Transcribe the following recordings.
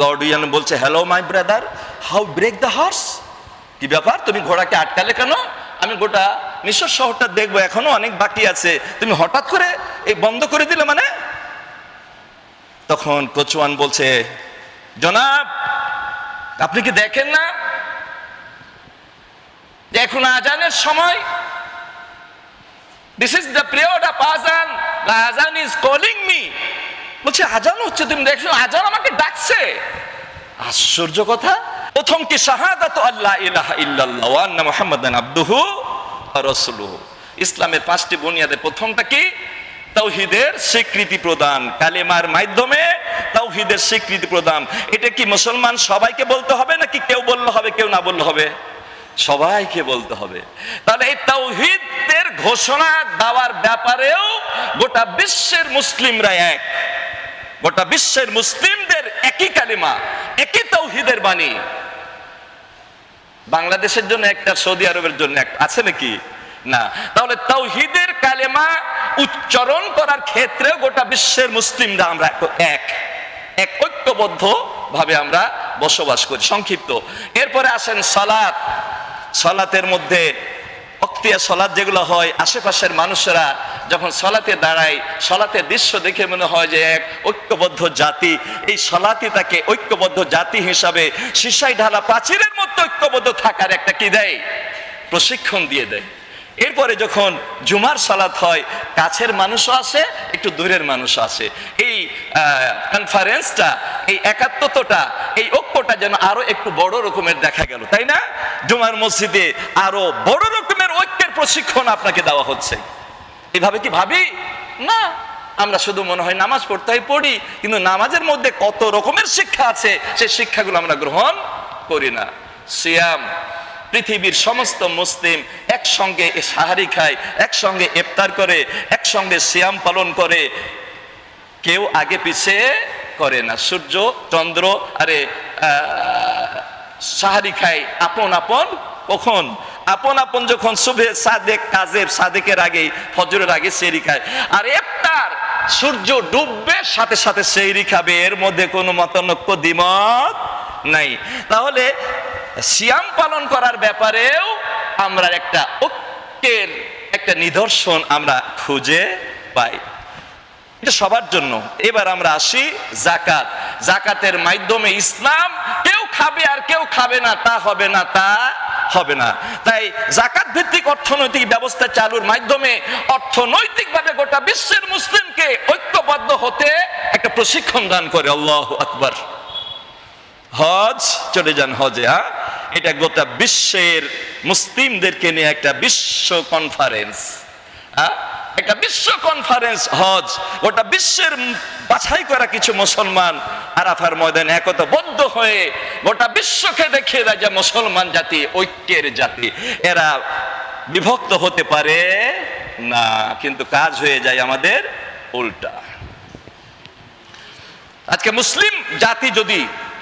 Lord ইয়ান বলছে hello my brother how break the horse কি ব্যাপার? তুমি ঘোড়াকে আটকালে কেন? আমি গোটা মিশর শহরটা দেখব, এখনও অনেক বাকি আছে। তুমি হঠাৎ করে এই বন্ধ করে দিলে মানে? তখন কচুয়ান বলছে, জনাব, আপনি কি দেখেন না এখন আজানের সময় this is the period of আজান দ্য আজান ইজ কলিং মি বলছে আজান হচ্ছে তুমি দেখছ আজান আমাকে ডাকছে। আশ্চর্য কথা। প্রথম কি, শাহাদাত আল্লাহ ইলাহা ইল্লাল্লাহ ওয়া আন্না মুহাম্মাদান আবদুহু রাসূলুহু। ইসলামের পাঁচটি বুনিয়াদে প্রথমটা কি? তাওহীদের স্বীকৃতি প্রদান, কালেমার মাধ্যমে তাওহীদের স্বীকৃতি প্রদান। এটা কি মুসলমান সবাইকে বলতে হবে নাকি কেউ বললে হবে, কেউ না বললে হবে? সবাইকে বলতে হবে। তাহলে এই তাওহীদের ঘোষণা দেওয়ার ব্যাপারেও গোটা বিশ্বের মুসলিমরা এক। গোটা বিশ্বের মুসলিমদের একই কালিমা, একই তৌহিদের বাণী। বাংলাদেশের জন্য একটা, সৌদি আরবের জন্য একটা, আছে নাকি? না। তাহলে তৌহিদের কালেমা উচ্চারণ করার ক্ষেত্রেও গোটা বিশ্বের মুসলিমরা আমরা এক এক ঐক্যবদ্ধ ভাবে আমরা বসবাস করি। সংক্ষিপ্ত। এরপরে আসেন সালাত। সালাতের মধ্যে অক্তিয়া সলাৎ যেগুলো হয়, আশেপাশের মানুষেরা যখন সলাতে দাঁড়ায় সলাতের দৃশ্য দেখে মনে হয় যে এক ঐক্যবদ্ধ জাতি। এই সলাতে তাকে ঐক্যবদ্ধ জাতি হিসাবে সিসাই ঢালা প্রাচীরের মতো ঐক্যবদ্ধ থাকার একটা কি দেয়? প্রশিক্ষণ দিয়ে দেয়। এরপরে যখন জুমার সালাত হয়, কাছের মানুষও আসে, একটু দূরের মানুষ আসে। এই কনফারেন্সটা এই একাত্মতা এই ঐক্যটা যেন আরও একটু বড় রকমের দেখা গেল, তাই না? জুমার মসজিদে আরও বড় রকমের ঐক্যের প্রশিক্ষণ আপনাকে দেওয়া হচ্ছে। এভাবে কি ভাবি? না। আমরা শুধু মনে হয় নামাজ পড়তে হয় পড়ি কিন্তু নামাজের মধ্যে কত রকমের শিক্ষা আছে সেই শিক্ষাগুলো আমরা গ্রহণ করি না। সিয়াম পৃথিবীর সমস্ত মুসলিম একসঙ্গে এ সাহারি খায় একসঙ্গে ইফতার করে একসঙ্গে সিয়াম পালন করে। কেউ আগে পিছে করে না। সূর্য চন্দ্র আরে সাহারি খায় আপন আপন কখন? আপন আপন যখন শুভে সাদেক কাজের সাদেকের আগে ফজরের আগে সেরি খায় আর ইফতার সূর্য ডুববে, সাথে সাথে সেইরি খাবে এর মধ্যে কোনো মতানৈক্য দ্বিমত নাই। তাহলে সিয়াম পালন করার ব্যাপারেও আমরা একটা ঐক্যের একটা নিদর্শন আমরা খুঁজে পাই। এটা সবার জন্য। এবার আমরা আসি জাকাত জাকাতের মাধ্যমে ইসলাম কেউ খাবে আর কেউ খাবে না, তা হবে না, তা হবে না। তাই জাকাত ভিত্তিক অর্থনৈতিক ব্যবস্থা চালুর মাধ্যমে অর্থনৈতিকভাবে গোটা বিশ্বের মুসলিমকে ঐক্যবদ্ধ হতে একটা প্রশিক্ষণ দান করে আল্লাহ আকবর। হজ, চলে যান হজে হ্যাঁ? এটা গোটা বিশ্বের মুসলিমদেরকে নিয়ে একটা বিশ্ব কনফারেন্স হ্যাঁ? একটা বিশ্ব কনফারেন্স হজ। গোটা বিশ্বের বাছাই করা কিছু মুসলমান আরাফার ময়দানে হয়ে গোটা বিশ্বকে দেখিয়ে দেয় যে মুসলমান জাতি, ঐক্যের জাতি। এরা বিভক্ত হতে পারে না, কিন্তু কাজ হয়ে যায় আমাদের উল্টা। আজকে মুসলিম জাতি যদি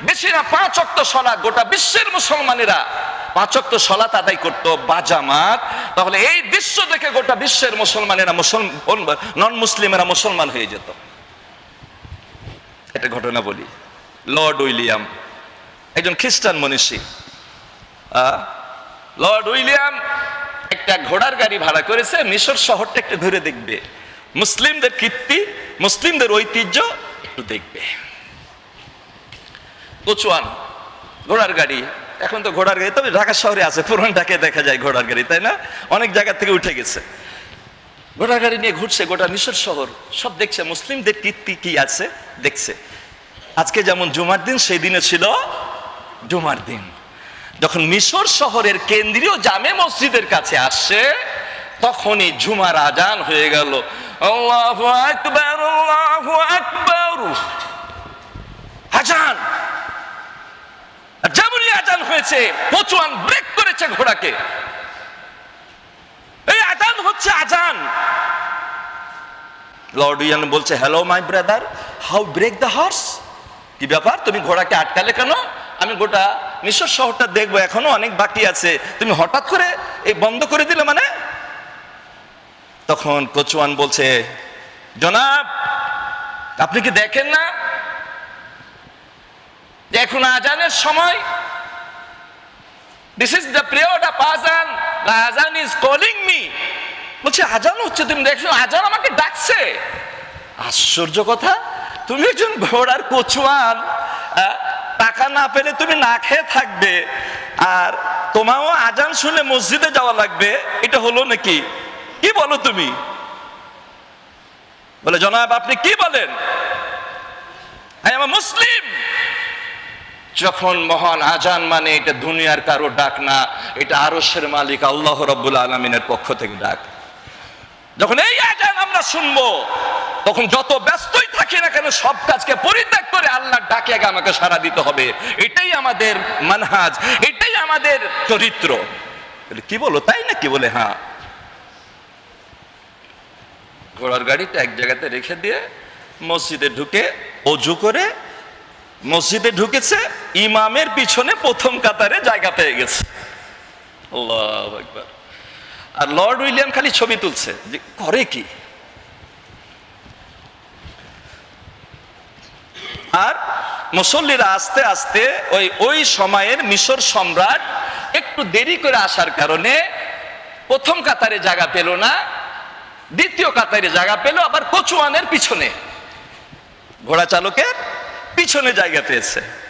বেশি না পাঁচ সলা গোটা বিশ্বের মুসলমানেরা পাঁচ অক্ত সলাত আদায় করতো বা জামাত তাহলে এই দৃশ্য দেখে গোটা বিশ্বের মুসলমানেরা মুসলমান নন মুসলিমেরা মুসলমান হয়ে যেত। একটা ঘটনা বলি। লর্ড উইলিয়াম, একজন খ্রিস্টান মনীষী লর্ড উইলিয়াম একটা ঘোড়ার গাড়ি ভাড়া করেছে, মিশর শহরটা একটু ঘুরে দেখবে। মুসলিমদের কীর্তি, মুসলিমদের ঐতিহ্য একটু দেখবে। কচুয়ান ঘোড়ার গাড়ি এখন তো ঘোড়ার গাড়ি, তবে ঢাকা শহরে আছে, পুরান ঢাকায় দেখা যায় ঘোড়ার গাড়ি, তাই না? অনেক জায়গা থেকে উঠে গেছে। ঘোড়ার গাড়ি নিয়ে ঘুরছে গোটা মিশর শহর, সব দেখছে, মুসলিমদের কীর্তি কি আছে? দেখছে। আজকে যেমন জুমার দিন, সেই দিনে ছিল জুমার দিন। যখন মিশর শহরের কেন্দ্রীয় জামে মসজিদের কাছে আসছে তখনই জুমার আজান হয়ে গেল। আল্লাহু আকবার আল্লাহু আকবার। আজান! আজান হয়েছে পচুয়ান ব্রেক করেছে ঘোড়াকে। এই আজান হচ্ছে আজান। লর্ড ইয়ান বলছে hello my brother how break the horse কি ব্যাপার? তুমি ঘোড়াকে আটকালে কেন? আমি গোটা মিশর শহরটা এখনও অনেক বাকি আছে। তুমি হঠাৎ করে এই বন্ধ করে দিলে মানে? তখন কচুয়ান বলছে, জনাব, আপনি কি দেখেন না? এখন আজানের সময় this is the period of আজান দ্য আজান ইজ কলিং মি বলছে, আজান হচ্ছে, তুমি দেখছ, আজান আমাকে ডাকছে। আশ্চর্য কথা, তুমি একজন ঘোড়ার কচুয়ান টাকা না পেলে তুমি না খেয়ে থাকবে, আর তোমারও আজান শুনে মসজিদে যাওয়া লাগবে, এটা হলো নাকি? কি বলো তুমি? বলে, জনাব, আপনি কি বলেন? আমি মুসলিম। যখন মহান আজান মানে এটা দুনিয়ার কারও ডাক না, এটা আরশের মালিক আল্লাহ রব্বুল আলমিনের পক্ষ থেকে ডাক। যখন এই আজান আমরা শুনব, তখন যত ব্যস্তই থাকি না কেন সব কাজকে পরিত্যাগ করে আল্লাহ ডাকে আগে আমাকে সারা দিতে হবে। এটাই আমাদের মানহাজ, এটাই আমাদের চরিত্র। কি বলো, তাই না কি বলে হ্যাঁ। ঘোড়ার গাড়িটা এক জায়গাতে রেখে দিয়ে মসজিদে ঢুকে অজু করে মসজিদে ঢুকেছে ইমামের পিছনে প্রথম কাতারে জায়গা পেয়ে গেছে। আর লর্ড উইলিয়াম খালি ছবি তুলছে যে করে কি? আর মুসল্লিরা আস্তে আস্তে ওই ওই সময়ের মিশর সম্রাট একটু দেরি করে আসার কারণে প্রথম কাতারে জায়গা পেল না, দ্বিতীয় কাতারে জায়গা পেল, আবার কচুয়ানের পিছনে। ঘোড়া চালকের পিছনে জায়গা পেয়েছে।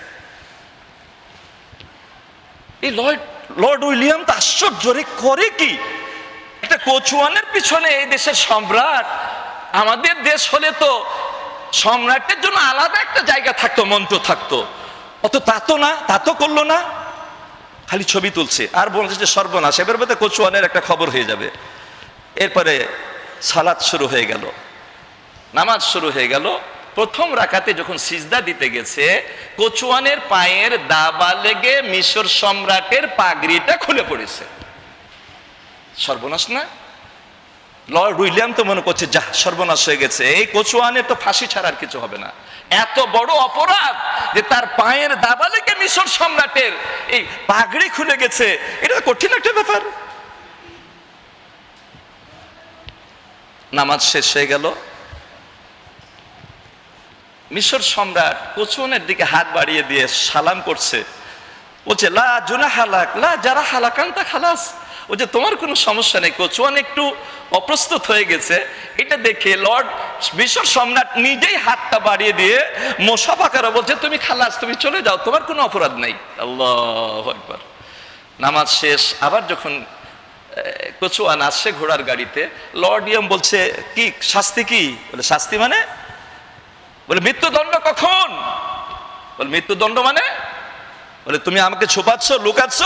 এই লর্ড লর্ড উইলিয়াম তো আশ্চর্য রে করে কি? একটা কচুয়ানের পিছনে এই দেশের সম্রাট, আমাদের দেশ হলে তো সম্রাটের জন্য আলাদা একটা জায়গা থাকতো, মন্ত্র থাকতো। অত তা তো না, তা তো করল না। খালি ছবি তুলছে। আর বলছে যে সর্বনাশ, এবার বোধহয় কচুয়ানের একটা খবর হয়ে যাবে। এরপরে সালাদ শুরু হয়ে গেল, নামাজ শুরু হয়ে গেল। প্রথম রাখাতে যখন সিজদা দিতে গেছে, কচুয়ানের পায়ের দাবা লেগে মিশর সম্রাটের পাগড়িটা খুলে পড়েছে। সর্বনাশ না? লর্ড উইলিয়াম তো মনে করছে যা সর্বনাশ হয়ে গেছে। এই কচুয়ানে তো ফাঁসি ছাড়া আর কিছু হবে না। এত বড় অপরাধ যে তার পায়ের দাবা লেগে মিশর সম্রাটের এই পাগড়ি খুলে গেছে। এটা কঠিন একটা ব্যাপার। নামাজ শেষ হয়ে গেল। মিশর সম্রাট কচুনের দিকে হাত বাড়িয়ে দিয়ে সালাম করছে। বলছে লা জুনা হালাক লা যারা হালাকান তা খালাস। ও যে, তোমার কোনো সমস্যা নেই কচুয়ান একটু অপ্রস্তুত হয়ে গেছে। এটা দেখে লর্ড মিশর সম্রাট নিজেই হাতটা বাড়িয়ে দিয়ে মোসাফা করা বলছে, তুমি খালাস, তুমি চলে যাও, তোমার কোনো অপরাধ নেই। আল্লাহ একবার নামাজ শেষ, আবার যখন কচুয়ান আসছে ঘোড়ার গাড়িতে, লর্ড ইয়ম বলছে, কি, শাস্তি কি? বলে, শাস্তি মানে বলে, মৃত্যুদণ্ড কখন? বলে, মৃত্যুদণ্ড মানে? বলে, তুমি আমাকে ছোপাচ্ছ, লুকাচ্ছ।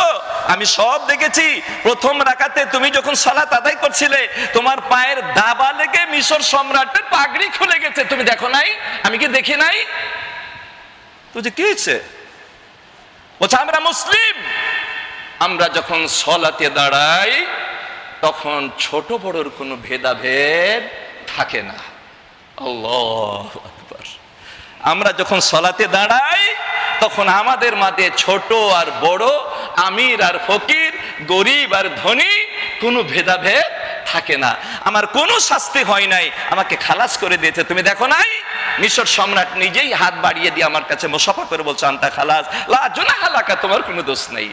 আমি সব দেখেছি। প্রথম রাখাতে তুমি যখন সালাত আদায় করছিলে, তোমার পায়ের দাবা লেগে মিশর সম্রাটের পাগড়ি খুলে গেছে। তুমি দেখো নাই? আমি কি দেখি নাই? তুই কি হয়েছে? বলছে, আমরা মুসলিম। আমরা যখন সলাতে দাঁড়াই, তখন ছোট বড়র কোনো ভেদাভেদ থাকে না। আল্লাহ আমরা যখন সলাতে দাঁড়াই, তখন আমাদের মাঝে ছোট আর বড়, আমির আর ফকির, গরিব আর ধনী, কোনো ভেদাভেদ থাকে না। আমার কোনো শাস্তি হয় নাই। আমাকে খালাস করে দিয়েছে। তুমি দেখো নাই? মিশর সম্রাট নিজেই হাত বাড়িয়ে দিয়ে আমার কাছে মোসাফা করে বলছো, আন্তা খালাস লাজনা হালাকা তোমার কোনো দোষ নেই।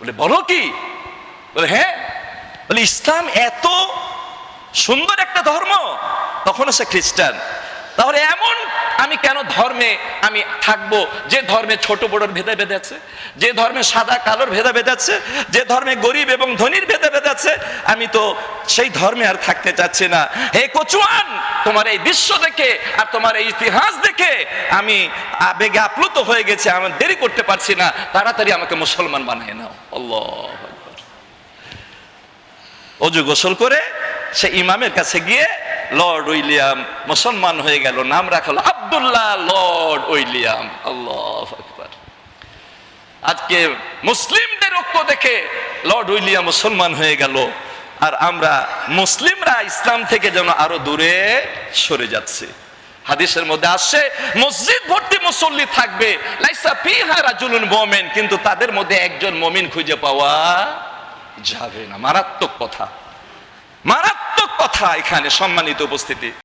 বলে, বলো কি? বলে হ্যাঁ। বলে, ইসলাম এত সুন্দর একটা ধর্ম। তখনও সে খ্রিস্টান। তাহলে এমন আমি কেন ধর্মে আমি থাকব? যে ধর্মে ছোট বড়র ভেদে ভেদে আছে, যে ধর্মে সাদা কালোর ভেদে ভেদে আছে, যে ধর্মে গরিব এবং ধনীর ভেদে ভেদে আছে, আমি তো সেই ধর্মে আর থাকতে চাচ্ছি না। হে কচুয়ান, তোমার এই দৃশ্য দেখে আর তোমার এই ইতিহাস দেখে আমি আবেগে আপ্লুত হয়ে গেছে, আমি দেরি করতে পারছি না। তাড়াতাড়ি আমাকে মুসলমান বানায় নাও। অজু গোসল করে সে ইমামের কাছে গিয়ে লর্ড উইলিয়াম মুসলমান হয়ে গেল, নাম রাখা হলো আব্দুল্লাহ লর্ড উইলিয়াম আল্লাহ আকবার। আজকে মুসলিমদের ঐক্য দেখে লর্ড উইলিয়াম মুসলমান হয়ে গেল, আর আমরা মুসলিমরা ইসলাম থেকে যেন আরও দূরে সরে যাচ্ছে। হাদিসের মধ্যে আসছে, মসজিদ ভর্তি মুসল্লি থাকবে, লাইসা ফিহা রাজুলুন মুমিন, কিন্তু তাদের মধ্যে একজন মুমিন খুঁজে পাওয়া যাবে না। মারাত্মক কথা। মারাত্মক কথা এখানে সম্মানিত উপস্থিতি।